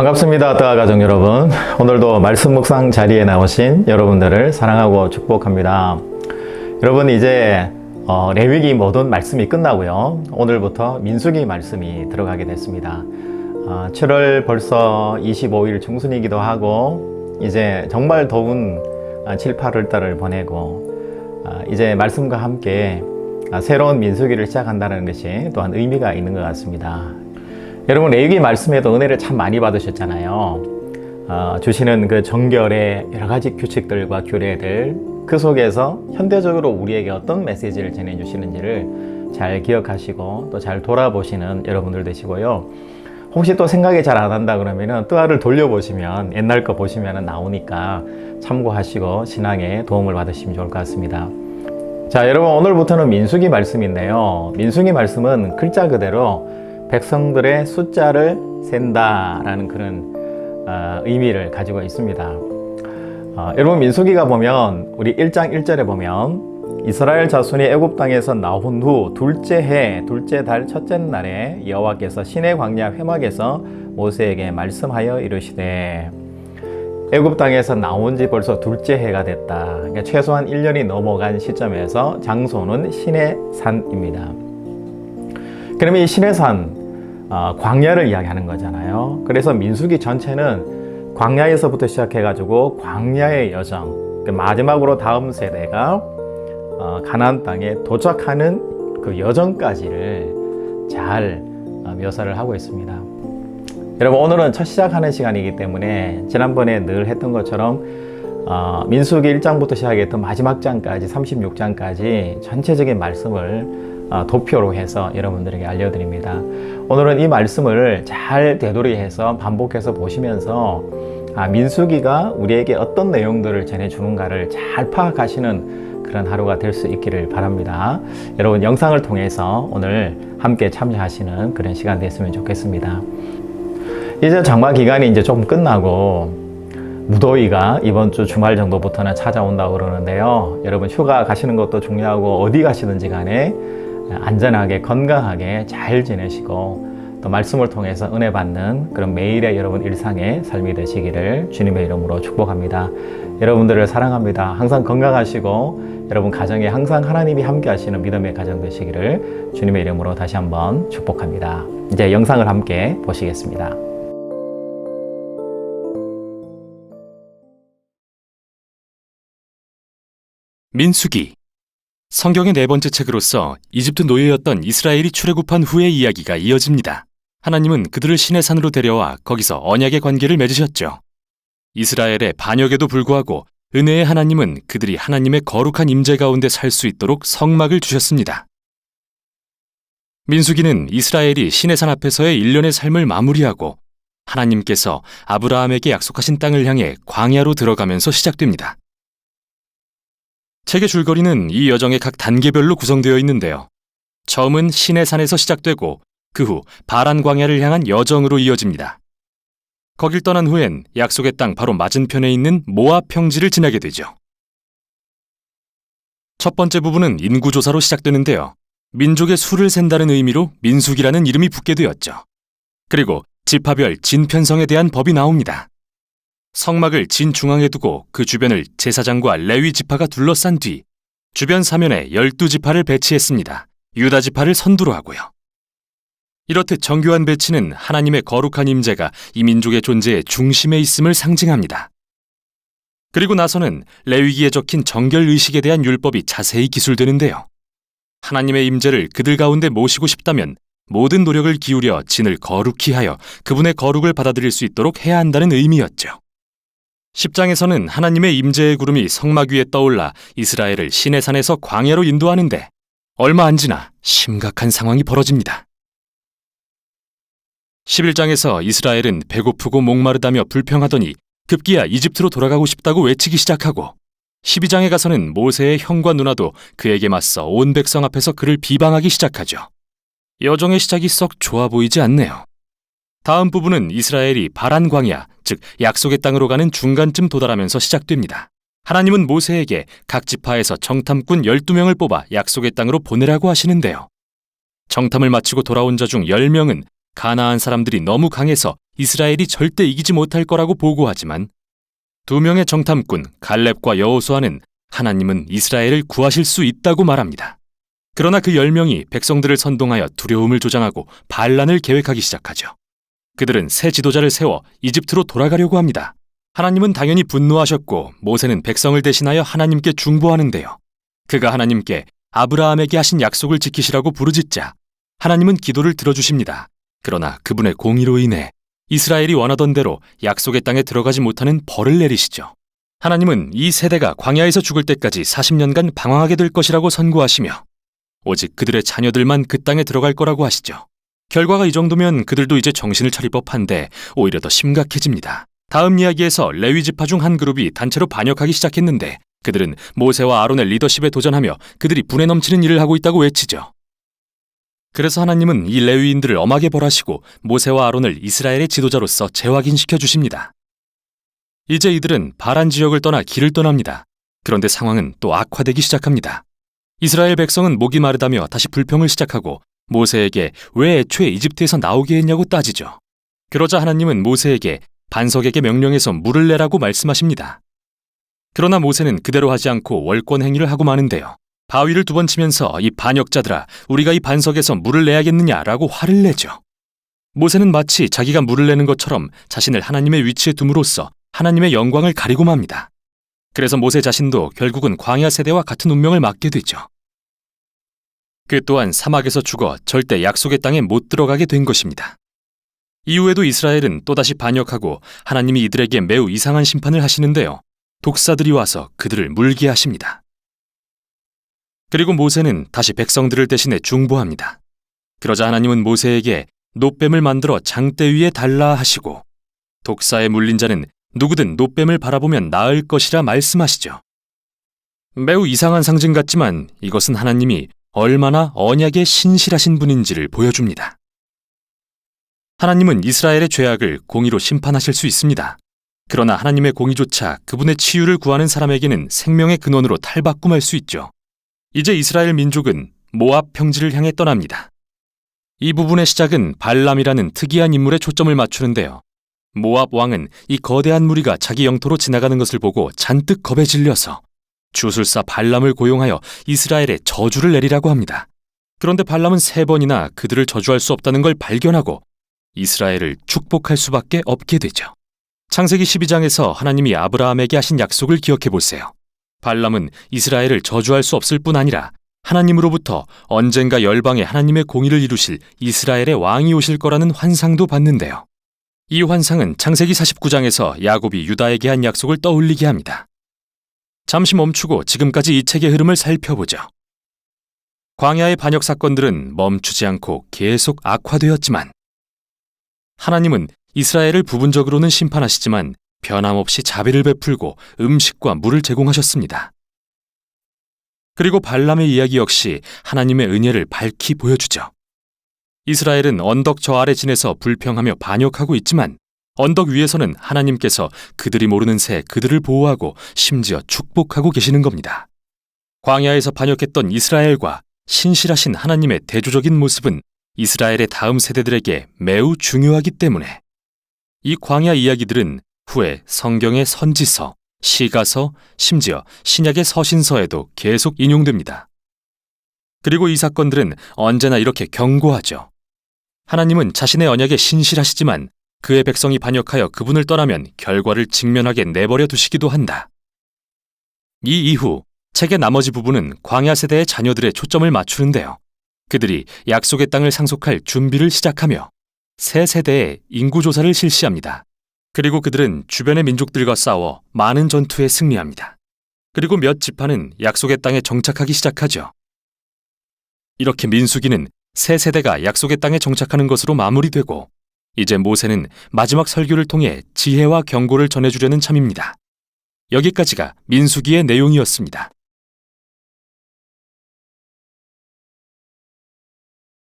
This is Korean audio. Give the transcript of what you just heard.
반갑습니다. 뜨아 가족 여러분. 오늘도 말씀 묵상 자리에 나오신 여러분들을 사랑하고 축복합니다. 여러분 이제 어, 레위기 모든 말씀이 끝나고요. 오늘부터 민수기 말씀이 들어가게 됐습니다. 어, 7월 벌써 25일 중순이기도 하고 이제 정말 더운 아, 7, 8월 달을 보내고 아, 이제 말씀과 함께 아, 새로운 민수기를 시작한다는 것이 또한 의미가 있는 것 같습니다. 여러분 레위기 말씀에도 은혜를 참 많이 받으셨잖아요. 어, 주시는 그 정결의 여러 가지 규칙들과 규례들 그 속에서 현대적으로 우리에게 어떤 메시지를 전해주시는지를 잘 기억하시고 또 잘 돌아보시는 여러분들 되시고요. 혹시 또 생각이 잘안 난다 그러면은 뜨아를 돌려보시면 옛날 거 보시면 나오니까 참고하시고 신앙에 도움을 받으시면 좋을 것 같습니다. 자, 여러분 오늘부터는 민수기 말씀인데요. 민수기 말씀은 글자 그대로 백성들의 숫자를 센다라는 그런 어, 의미를 가지고 있습니다. 어, 여러분 민수기가 보면 우리 1장 1절에 보면 이스라엘 자손이 애굽 땅에서 나온 후 둘째 해 둘째 달 첫째 날에 여호와께서 시내 광야 회막에서 모세에게 말씀하여 이르시되 애굽 땅에서 나온 지 벌써 둘째 해가 됐다. 그러니까 최소한 1년이 넘어간 시점에서 장소는 신의 산입니다. 그러면 이 신의 산 어, 광야를 이야기하는 거잖아요. 그래서 민수기 전체는 광야에서부터 시작해가지고 광야의 여정, 그 마지막으로 다음 세대가 어, 가나안 땅에 도착하는 그 여정까지를 잘 어, 묘사를 하고 있습니다. 여러분 오늘은 첫 시작하는 시간이기 때문에 지난번에 늘 했던 것처럼 어, 민수기 1장부터 시작했던 마지막 장까지 36장까지 전체적인 말씀을 어, 도표로 해서 여러분들에게 알려드립니다. 오늘은 이 말씀을 잘 되돌이해서 반복해서 보시면서 아, 민수기가 우리에게 어떤 내용들을 전해주는가를 잘 파악하시는 그런 하루가 될 수 있기를 바랍니다. 여러분 영상을 통해서 오늘 함께 참여하시는 그런 시간 됐으면 좋겠습니다. 이제 장마 기간이 이제 조금 끝나고 무더위가 이번 주 주말 정도부터는 찾아온다고 그러는데요. 여러분 휴가 가시는 것도 중요하고 어디 가시든지 간에 안전하게 건강하게 잘 지내시고 또 말씀을 통해서 은혜 받는 그런 매일의 여러분 일상의 삶이 되시기를 주님의 이름으로 축복합니다. 여러분들을 사랑합니다. 항상 건강하시고 여러분 가정에 항상 하나님이 함께 하시는 믿음의 가정 되시기를 주님의 이름으로 다시 한번 축복합니다. 이제 영상을 함께 보시겠습니다. 민수기 성경의 네 번째 책으로서 이집트 노예였던 이스라엘이 출애굽한 후의 이야기가 이어집니다. 하나님은 그들을 신의 산으로 데려와 거기서 언약의 관계를 맺으셨죠. 이스라엘의 반역에도 불구하고 은혜의 하나님은 그들이 하나님의 거룩한 임재 가운데 살 수 있도록 성막을 주셨습니다. 민수기는 이스라엘이 신의 산 앞에서의 일련의 삶을 마무리하고 하나님께서 아브라함에게 약속하신 땅을 향해 광야로 들어가면서 시작됩니다. 책의 줄거리는 이 여정의 각 단계별로 구성되어 있는데요. 처음은 신의 산에서 시작되고 그 후 바란 광야를 향한 여정으로 이어집니다. 거길 떠난 후엔 약속의 땅 바로 맞은편에 있는 모압 평지를 지나게 되죠. 첫 번째 부분은 인구조사로 시작되는데요. 민족의 수를 센다는 의미로 민숙이라는 이름이 붙게 되었죠. 그리고 지파별 진편성에 대한 법이 나옵니다. 성막을 진 중앙에 두고 그 주변을 제사장과 레위 지파가 둘러싼 뒤 주변 사면에 열두 지파를 배치했습니다. 유다 지파를 선두로 하고요. 이렇듯 정교한 배치는 하나님의 거룩한 임재가 이 민족의 존재의 중심에 있음을 상징합니다. 그리고 나서는 레위기에 적힌 정결 의식에 대한 율법이 자세히 기술되는데요. 하나님의 임재를 그들 가운데 모시고 싶다면 모든 노력을 기울여 진을 거룩히 하여 그분의 거룩을 받아들일 수 있도록 해야 한다는 의미였죠. 10장에서는 하나님의 임재의 구름이 성막 위에 떠올라 이스라엘을 시내 산에서 광야로 인도하는데 얼마 안 지나 심각한 상황이 벌어집니다. 11장에서 이스라엘은 배고프고 목마르다며 불평하더니 급기야 이집트로 돌아가고 싶다고 외치기 시작하고 12장에 가서는 모세의 형과 누나도 그에게 맞서 온 백성 앞에서 그를 비방하기 시작하죠. 여정의 시작이 썩 좋아 보이지 않네요. 다음 부분은 이스라엘이 바란 광야, 즉 약속의 땅으로 가는 중간쯤 도달하면서 시작됩니다. 하나님은 모세에게 각 지파에서 정탐꾼 12명을 뽑아 약속의 땅으로 보내라고 하시는데요. 정탐을 마치고 돌아온 자 중 10명은 가나안 사람들이 너무 강해서 이스라엘이 절대 이기지 못할 거라고 보고하지만 두 명의 정탐꾼 갈렙과 여호수아는 하나님은 이스라엘을 구하실 수 있다고 말합니다. 그러나 그열 명이 백성들을 선동하여 두려움을 조장하고 반란을 계획하기 시작하죠. 그들은 새 지도자를 세워 이집트로 돌아가려고 합니다. 하나님은 당연히 분노하셨고 모세는 백성을 대신하여 하나님께 중보하는데요. 그가 하나님께 아브라함에게 하신 약속을 지키시라고 부르짖자 하나님은 기도를 들어주십니다. 그러나 그분의 공의로 인해 이스라엘이 원하던 대로 약속의 땅에 들어가지 못하는 벌을 내리시죠. 하나님은 이 세대가 광야에서 죽을 때까지 40년간 방황하게 될 것이라고 선고하시며 오직 그들의 자녀들만 그 땅에 들어갈 거라고 하시죠. 결과가 이 정도면 그들도 이제 정신을 차릴 법한데 오히려 더 심각해집니다. 다음 이야기에서 레위 지파 중 한 그룹이 단체로 반역하기 시작했는데 그들은 모세와 아론의 리더십에 도전하며 그들이 분에 넘치는 일을 하고 있다고 외치죠. 그래서 하나님은 이 레위인들을 엄하게 벌하시고 모세와 아론을 이스라엘의 지도자로서 재확인시켜 주십니다. 이제 이들은 바란 지역을 떠나 길을 떠납니다. 그런데 상황은 또 악화되기 시작합니다. 이스라엘 백성은 목이 마르다며 다시 불평을 시작하고 모세에게 왜 애초에 이집트에서 나오게 했냐고 따지죠. 그러자 하나님은 모세에게 반석에게 명령해서 물을 내라고 말씀하십니다. 그러나 모세는 그대로 하지 않고 월권 행위를 하고 마는데요. 바위를 두 번 치면서 이 반역자들아 우리가 이 반석에서 물을 내야겠느냐라고 화를 내죠. 모세는 마치 자기가 물을 내는 것처럼 자신을 하나님의 위치에 둠으로써 하나님의 영광을 가리고 맙니다. 그래서 모세 자신도 결국은 광야 세대와 같은 운명을 맞게 되죠. 그 또한 사막에서 죽어 절대 약속의 땅에 못 들어가게 된 것입니다. 이후에도 이스라엘은 또다시 반역하고 하나님이 이들에게 매우 이상한 심판을 하시는데요. 독사들이 와서 그들을 물게 하십니다. 그리고 모세는 다시 백성들을 대신해 중보합니다. 그러자 하나님은 모세에게 노뱀을 만들어 장대 위에 달라 하시고 독사에 물린 자는 누구든 노뱀을 바라보면 나을 것이라 말씀하시죠. 매우 이상한 상징 같지만 이것은 하나님이 얼마나 언약에 신실하신 분인지를 보여줍니다. 하나님은 이스라엘의 죄악을 공의로 심판하실 수 있습니다. 그러나 하나님의 공의조차 그분의 치유를 구하는 사람에게는 생명의 근원으로 탈바꿈할 수 있죠. 이제 이스라엘 민족은 모압 평지를 향해 떠납니다. 이 부분의 시작은 발람이라는 특이한 인물에 초점을 맞추는데요. 모압 왕은 이 거대한 무리가 자기 영토로 지나가는 것을 보고 잔뜩 겁에 질려서 주술사 발람을 고용하여 이스라엘에 저주를 내리라고 합니다. 그런데 발람은 세 번이나 그들을 저주할 수 없다는 걸 발견하고 이스라엘을 축복할 수밖에 없게 되죠. 창세기 12장에서 하나님이 아브라함에게 하신 약속을 기억해 보세요. 발람은 이스라엘을 저주할 수 없을 뿐 아니라 하나님으로부터 언젠가 열방에 하나님의 공의를 이루실 이스라엘의 왕이 오실 거라는 환상도 받는데요. 이 환상은 창세기 49장에서 야곱이 유다에게 한 약속을 떠올리게 합니다. 잠시 멈추고 지금까지 이 책의 흐름을 살펴보죠. 광야의 반역 사건들은 멈추지 않고 계속 악화되었지만 하나님은 이스라엘을 부분적으로는 심판하시지만 변함없이 자비를 베풀고 음식과 물을 제공하셨습니다. 그리고 발람의 이야기 역시 하나님의 은혜를 밝히 보여주죠. 이스라엘은 언덕 저 아래 지내서 불평하며 반역하고 있지만 언덕 위에서는 하나님께서 그들이 모르는 새 그들을 보호하고 심지어 축복하고 계시는 겁니다. 광야에서 반역했던 이스라엘과 신실하신 하나님의 대조적인 모습은 이스라엘의 다음 세대들에게 매우 중요하기 때문에 이 광야 이야기들은 후에 성경의 선지서, 시가서, 심지어 신약의 서신서에도 계속 인용됩니다. 그리고 이 사건들은 언제나 이렇게 경고하죠. 하나님은 자신의 언약에 신실하시지만 그의 백성이 반역하여 그분을 떠나면 결과를 직면하게 내버려 두시기도 한다. 이 이후 책의 나머지 부분은 광야 세대의 자녀들의 초점을 맞추는데요. 그들이 약속의 땅을 상속할 준비를 시작하며 새 세대의 인구조사를 실시합니다. 그리고 그들은 주변의 민족들과 싸워 많은 전투에 승리합니다. 그리고 몇 지파는 약속의 땅에 정착하기 시작하죠. 이렇게 민수기는 새 세대가 약속의 땅에 정착하는 것으로 마무리되고 이제 모세는 마지막 설교를 통해 지혜와 경고를 전해주려는 참입니다. 여기까지가 민수기의 내용이었습니다.